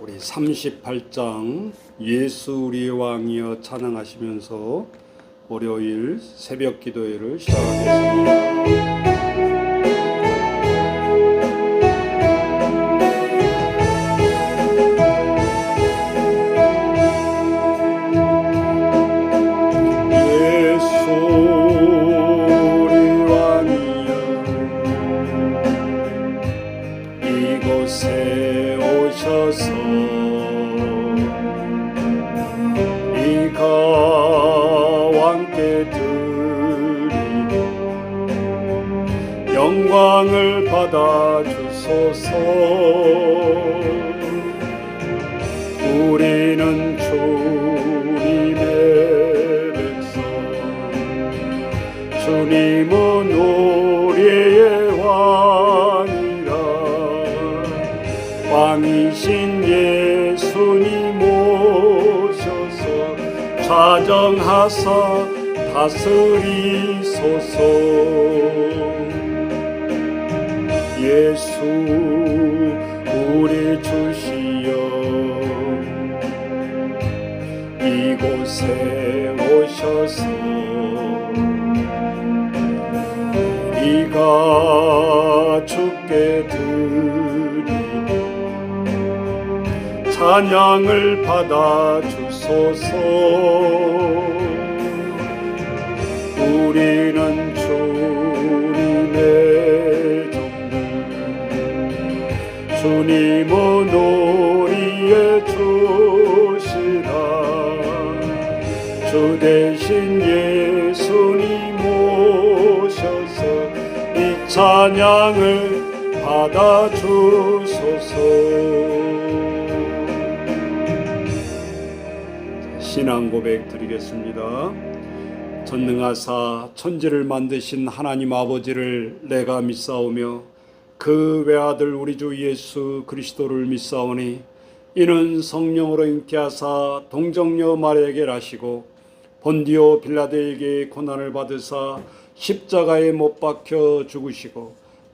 우리 38장 예수 우리의 왕이여 찬양하시면서 월요일 새벽 기도회를 시작하겠습니다. 받아 주소서. 우리는 주님의 백성. 주님은 우리의 왕이라. 왕이신 예수님 오셔서 좌정하사 다스리소서 예수 우리 주시여. 이곳에 오셔서 우리가 주께 드리는 찬양을 받아 주소서 받아 주소서 신앙 고백 드리겠습니다. 전능하사 천지를 만드신 하나님 아버지를 내가 믿사오며 그 외아들 우리 주 예수 그리스도를 믿사오니 이는 성령으로 잉태하사 동정녀 마리에게 라시고 본디오 빌라데에게 고난을 받으사 십자가에 못 박혀 죽으시고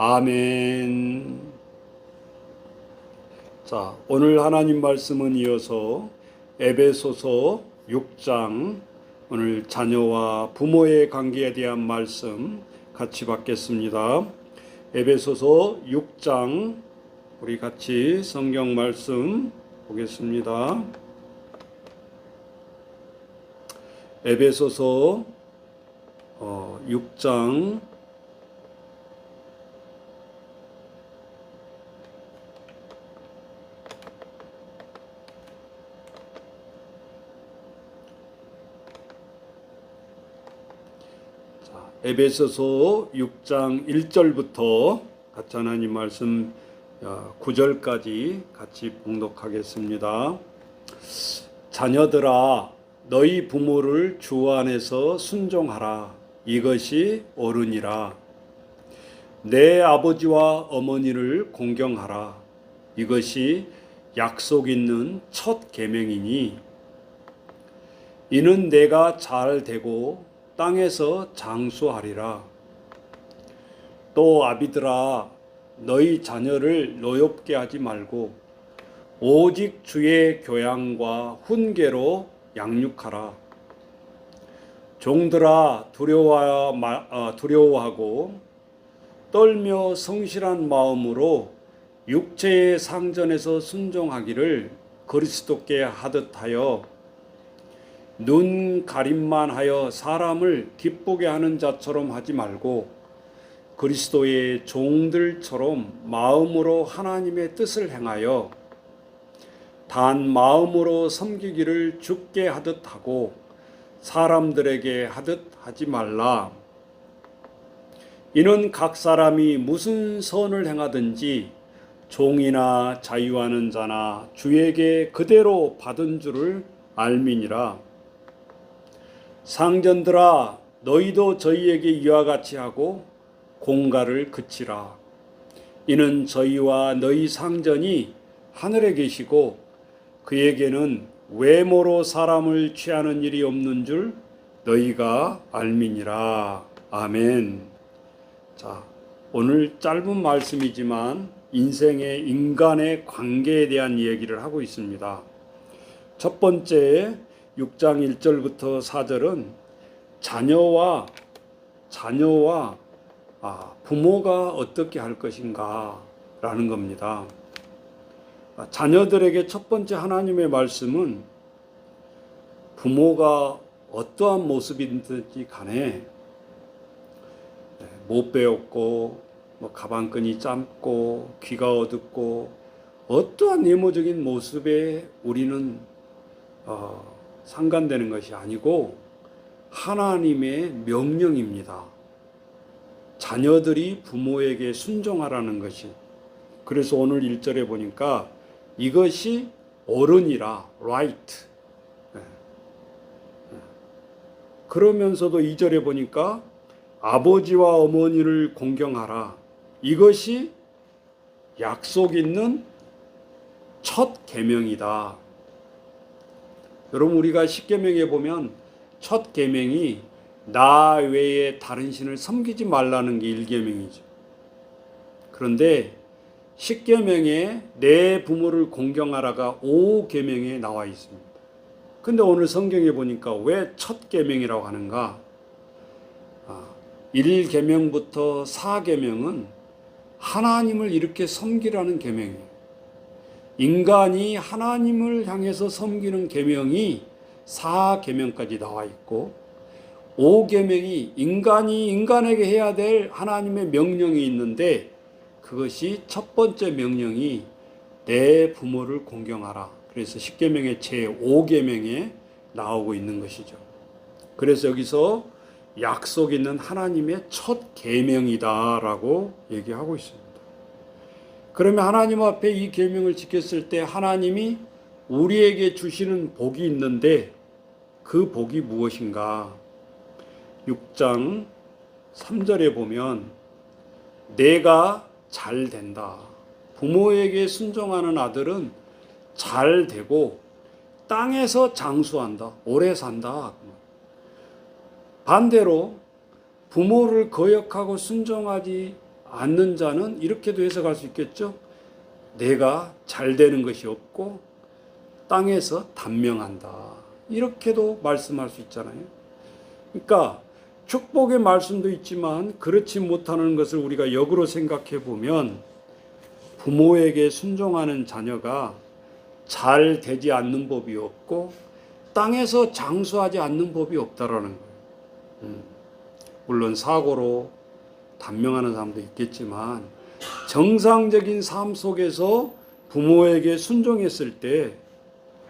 아멘. 자, 오늘 하나님 말씀은 이어서 에베소서 6장 오늘 자녀와 부모의 관계에 대한 말씀 같이 받겠습니다. 에베소서 6장 우리 같이 성경 말씀 보겠습니다. 에베소서 어, 6장 에베소서 6장 1절부터 같이 하나님 말씀 9절까지 같이 봉독하겠습니다. 자녀들아 너희 부모를 주 안에서 순종하라. 이것이 옳으니라. 내 아버지와 어머니를 공경하라. 이것이 약속 있는 첫 계명이니 이는 내가 잘 되고 땅에서 장수하리라 또 아비들아 너희 자녀를 노엽게 하지 말고 오직 주의 교양과 훈계로 양육하라. 종들아 두려워 어, 두려워하고 떨며 성실한 마음으로 육체의 상전에서 순종하기를 그리스도께 하듯 하여 눈 가림만 하여 사람을 기쁘게 하는 자처럼 하지 말고 그리스도의 종들처럼 마음으로 하나님의 뜻을 행하여 단 마음으로 섬기기를 죽게 하듯 하고 사람들에게 하듯 하지 말라. 이는 각 사람이 무슨 선을 행하든지 종이나 자유하는 자나 주에게 그대로 받은 줄을 알미니라. 상전들아 너희도 저희에게 이와 같이 하고 공가를 그치라. 이는 저희와 너희 상전이 하늘에 계시고 그에게는 외모로 사람을 취하는 일이 없는 줄 너희가 알미니라. 아멘. 자, 오늘 짧은 말씀이지만 인생의 인간의 관계에 대한 이야기를 하고 있습니다. 첫 번째 6장 1절부터 4절은 자녀와 자녀와 아, 부모가 어떻게 할 것인가 라는 겁니다. 아, 자녀들에게 첫 번째 하나님의 말씀은 부모가 어떠한 모습이든지 간에 네, 못 배웠고 뭐 가방끈이 짧고 귀가 어둡고 어떠한 외모적인 모습에 우리는 어, 상관되는 것이 아니고 하나님의 명령입니다. 자녀들이 부모에게 순종하라는 것이 그래서 오늘 1절에 보니까 이것이 어른이라 right 네. 네. 그러면서도 2절에 보니까 아버지와 어머니를 공경하라 이것이 약속 있는 첫 계명이다. 여러분 우리가 십계명에 보면 첫 계명이 나 외에 다른 신을 섬기지 말라는 게 1계명이죠. 그런데 10계명에 내 부모를 공경하라가 5계명에 나와 있습니다. 근데 오늘 성경에 보니까 왜 첫 계명이라고 하는가? 1계명부터 4계명은 하나님을 이렇게 섬기라는 계명이에요. 인간이 하나님을 향해서 섬기는 계명이 4계명까지 나와 있고 5계명이 인간이 인간에게 해야 될 하나님의 명령이 있는데 그것이 첫 번째 명령이 내 부모를 공경하라. 그래서 10계명의 제 5계명에 나오고 있는 것이죠. 그래서 여기서 약속 있는 하나님의 첫 계명이다라고 얘기하고 있습니다. 그러면 하나님 앞에 이 계명을 지켰을 때 하나님이 우리에게 주시는 복이 있는데 그 복이 무엇인가? 6장 3절에 보면 내가 잘 된다. 부모에게 순종하는 아들은 잘 되고 땅에서 장수한다. 오래 산다. 반대로 부모를 거역하고 순종하지 않는 자는 이렇게도 해석할 수 있겠죠. 내가 잘 되는 것이 없고 땅에서 단명한다. 이렇게도 말씀할 수 있잖아요. 그러니까 축복의 말씀도 있지만 그렇지 못하는 것을 우리가 역으로 생각해 보면 부모에게 순종하는 자녀가 잘 되지 않는 법이 없고 땅에서 장수하지 않는 법이 없다라는 거예요. 음, 물론 사고로 단명하는 사람도 있겠지만 정상적인 삶 속에서 부모에게 순종했을 때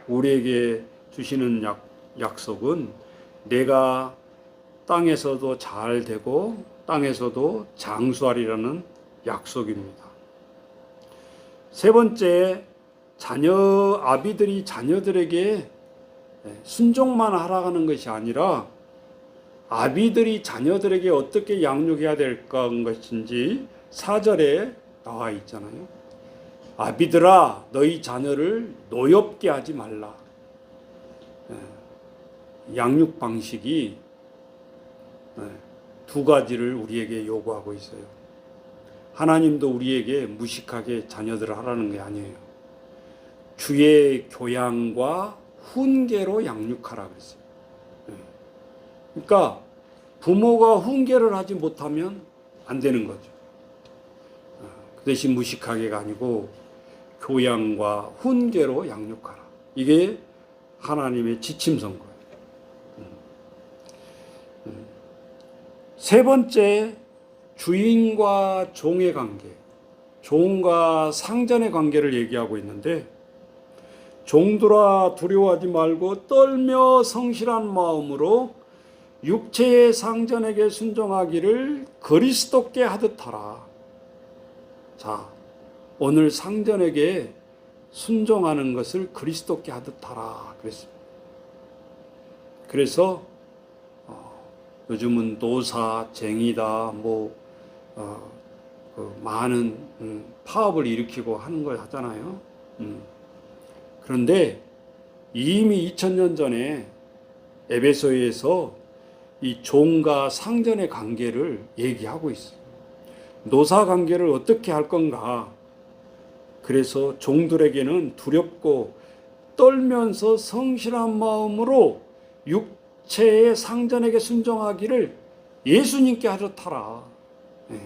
우리에게 주시는 약, 약속은 내가 땅에서도 잘 되고 땅에서도 장수하리라는 약속입니다. 세 번째, 자녀 아비들이 자녀들에게 순종만 하라는 것이 아니라 아비들이 자녀들에게 어떻게 양육해야 될 것인지 사절에 나와 있잖아요. 아비들아 너희 자녀를 노엽게 하지 말라. 예, 양육 방식이 예, 두 가지를 우리에게 요구하고 있어요. 하나님도 우리에게 무식하게 자녀들을 하라는 게 아니에요. 주의 교양과 훈계로 양육하라 그랬어요. 그러니까 부모가 훈계를 하지 못하면 안 되는 거죠. 그 대신 무식하게가 아니고 교양과 훈계로 양육하라. 이게 하나님의 지침 선 거예요. 음. 음. 세 번째, 주인과 종의 관계, 종과 상전의 관계를 얘기하고 있는데, 종들아 두려워하지 말고 떨며 성실한 마음으로 육체의 상전에게 순종하기를 그리스도께 하듯 하라. 자, 오늘 상전에게 순종하는 것을 그리스도께 하듯 하라 그랬습니다. 그래서 어, 요즘은 노사 쟁이다 뭐 어, 그 많은 음, 파업을 일으키고 하는 걸 하잖아요. 음. 그런데 이미 2000년 전에 에베소에서 이 종과 상전의 관계를 얘기하고 있어요. 노사 관계를 어떻게 할 건가? 그래서 종들에게는 두렵고 떨면서 성실한 마음으로 육체의 상전에게 순종하기를 예수님께 하듯하라. 예.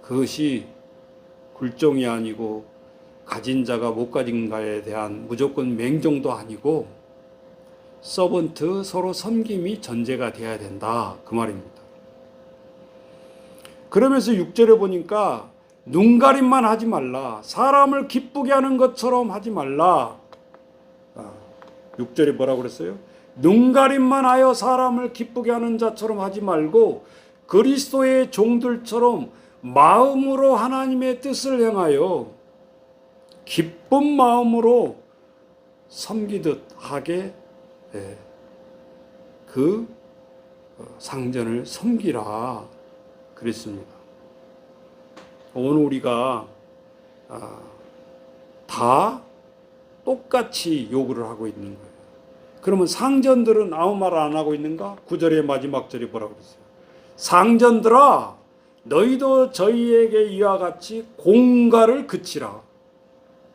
그것이 굴종이 아니고 가진 자가 못 가진 자에 대한 무조건 맹종도 아니고 서번트 서로 섬김이 전제가 돼야 된다 그 말입니다. 그러면서 6절에 보니까 눈 가림만 하지 말라 사람을 기쁘게 하는 것처럼 하지 말라 6절에 뭐라고 그랬어요? 눈 가림만 하여 사람을 기쁘게 하는 자처럼 하지 말고 그리스도의 종들처럼 마음으로 하나님의 뜻을 행하여 기쁜 마음으로 섬기듯 하게 예, 그 어, 상전을 섬기라 그랬습니다. 오늘 우리가 아, 다 똑같이 요구를 하고 있는 거예요. 그러면 상전들은 아무 말 안 하고 있는가? 구절의 마지막 절이 뭐라고 그랬어요? 상전들아 너희도 저희에게 이와 같이 공가를 그치라.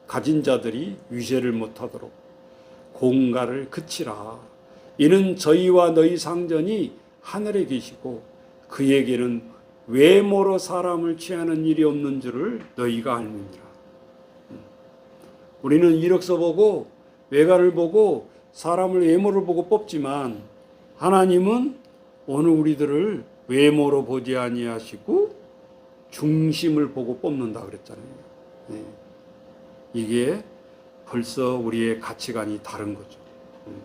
가진 자들이 위세를 못하도록 공가를 그치라. 이는 저희와 너희 상전이 하늘에 계시고 그에게는 외모로 사람을 취하는 일이 없는 줄을 너희가 알느니라. 우리는 이력서 보고 외관을 보고 사람을 외모를 보고 뽑지만 하나님은 오늘 우리들을 외모로 보지 아니하시고 중심을 보고 뽑는다 그랬잖아요. 네. 이게 벌써 우리의 가치관이 다른 거죠. 음.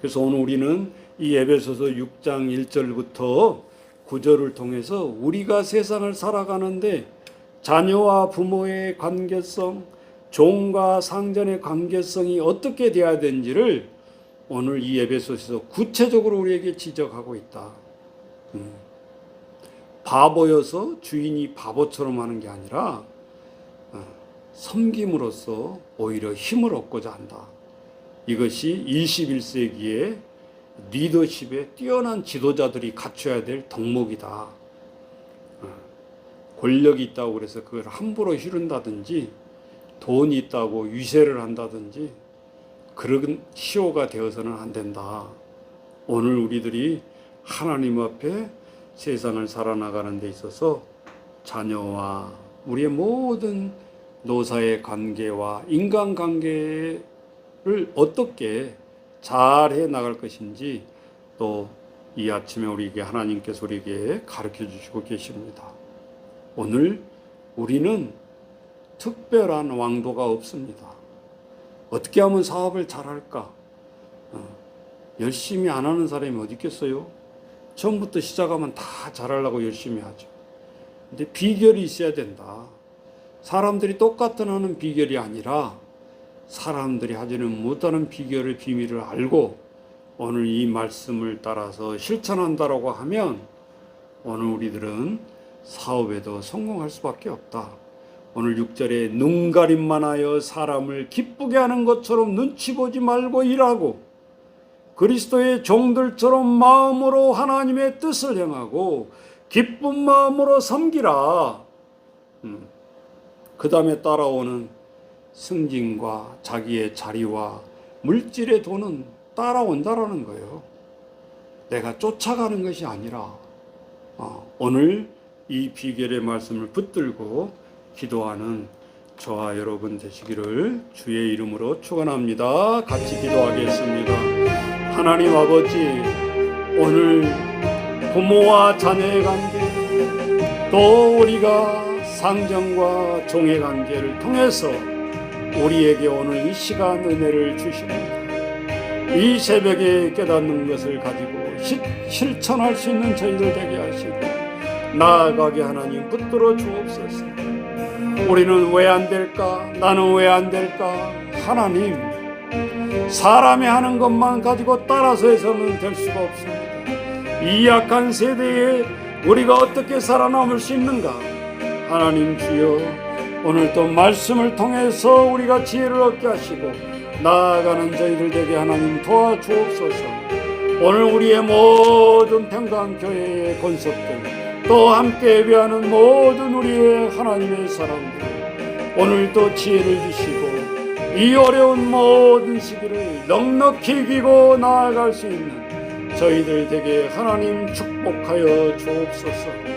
그래서 오늘 우리는 이 에베소서 6장 1절부터 9절을 통해서 우리가 세상을 살아가는데 자녀와 부모의 관계성, 종과 상전의 관계성이 어떻게 돼야 되는지를 오늘 이 에베소서에서 구체적으로 우리에게 지적하고 있다. 음. 바보여서 주인이 바보처럼 하는 게 아니라 어, 섬김으로써 오히려 힘을 얻고자 한다. 이것이 21세기의 리더십에 뛰어난 지도자들이 갖춰야 될 덕목이다. 어, 권력이 있다고 그래서 그걸 함부로 휘른다든지 돈이 있다고 위세를 한다든지 그런 시호가 되어서는 안 된다. 오늘 우리들이 하나님 앞에 세상을 살아나가는 데 있어서 자녀와 우리의 모든 노사의 관계와 인간 관계를 어떻게 잘 해 나갈 것인지 또 이 아침에 우리에게 하나님께서 우리에게 가르쳐 주시고 계십니다. 오늘 우리는 특별한 왕도가 없습니다. 어떻게 하면 사업을 잘할까? 어, 열심히 안 하는 사람이 어디 있겠어요? 처음부터 시작하면 다 잘하려고 열심히 하죠. 근데 비결이 있어야 된다. 사람들이 똑같은 하는 비결이 아니라 사람들이 하지는 못하는 비결을 비밀을 알고 오늘 이 말씀을 따라서 실천한다라고 하면 오늘 우리들은 사업에도 성공할 수밖에 없다. 오늘 6절에 눈 가림만 하여 사람을 기쁘게 하는 것처럼 눈치 보지 말고 일하고 그리스도의 종들처럼 마음으로 하나님의 뜻을 행하고 기쁜 마음으로 섬기라. 음. 그 다음에 따라오는 승진과 자기의 자리와 물질의 돈은 따라온다라는 거예요. 내가 쫓아가는 것이 아니라 어, 오늘 이 비결의 말씀을 붙들고 기도하는 저와 여러분 되시기를 주의 이름으로 축원합니다. 같이 기도하겠습니다. 하나님 아버지 오늘 부모와 자녀의 관계 또 우리가 상정과 종의 관계를 통해서 우리에게 오늘 이 시간 은혜를 주십니다. 이 새벽에 깨닫는 것을 가지고 시, 실천할 수 있는 저희들 되게 하시고 나아가게 하나님 붙들어 주옵소서. 우리는 왜 안 될까? 나는 왜 안 될까? 하나님, 사람이 하는 것만 가지고 따라서 해서는 될 수가 없습니다. 이 약한 세대에 우리가 어떻게 살아남을 수 있는가? 하나님 주여, 오늘 또 말씀을 통해서 우리가 지혜를 얻게 하시고 나아가는 저희들 되게 하나님 도와주옵소서. 오늘 우리의 모든 평강 교회의 권속들 또 함께 예배하는 모든 우리의 하나님의 사람들 오늘도 지혜를 주시고 이 어려운 모든 시기를 넉넉히 이기고 나아갈 수 있는 저희들 되게 하나님 축복하여 주옵소서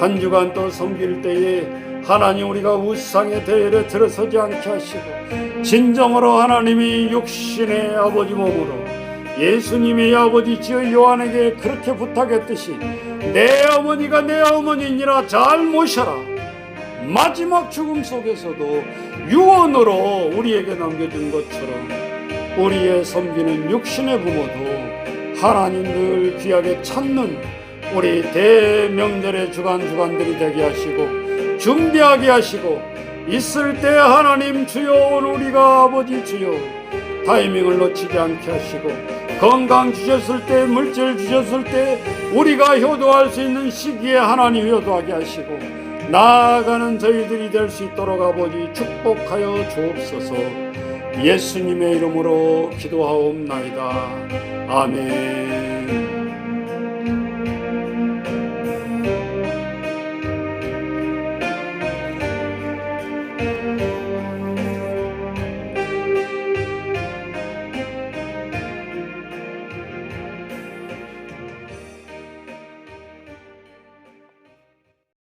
한 주간 또 섬길 때에 하나님 우리가 우상의 대열에 들어서지 않게 하시고 진정으로 하나님이 육신의 아버지 몸으로 예수님의 아버지 지어 요한에게 그렇게 부탁했듯이 내 어머니가 내 어머니니라 잘 모셔라. 마지막 죽음 속에서도 유언으로 우리에게 남겨준 것처럼 우리의 섬기는 육신의 부모도 하나님 늘 귀하게 찾는 우리 대명절의 주간 주간들이 되게 하시고 준비하게 하시고 있을 때 하나님 주여 우리가 아버지 주여 타이밍을 놓치지 않게 하시고 건강 주셨을 때 물질 주셨을 때 우리가 효도할 수 있는 시기에 하나님 효도하게 하시고 나아가는 저희들이 될 수 있도록 아버지 축복하여 주옵소서. 예수님의 이름으로 기도하옵나이다. 아멘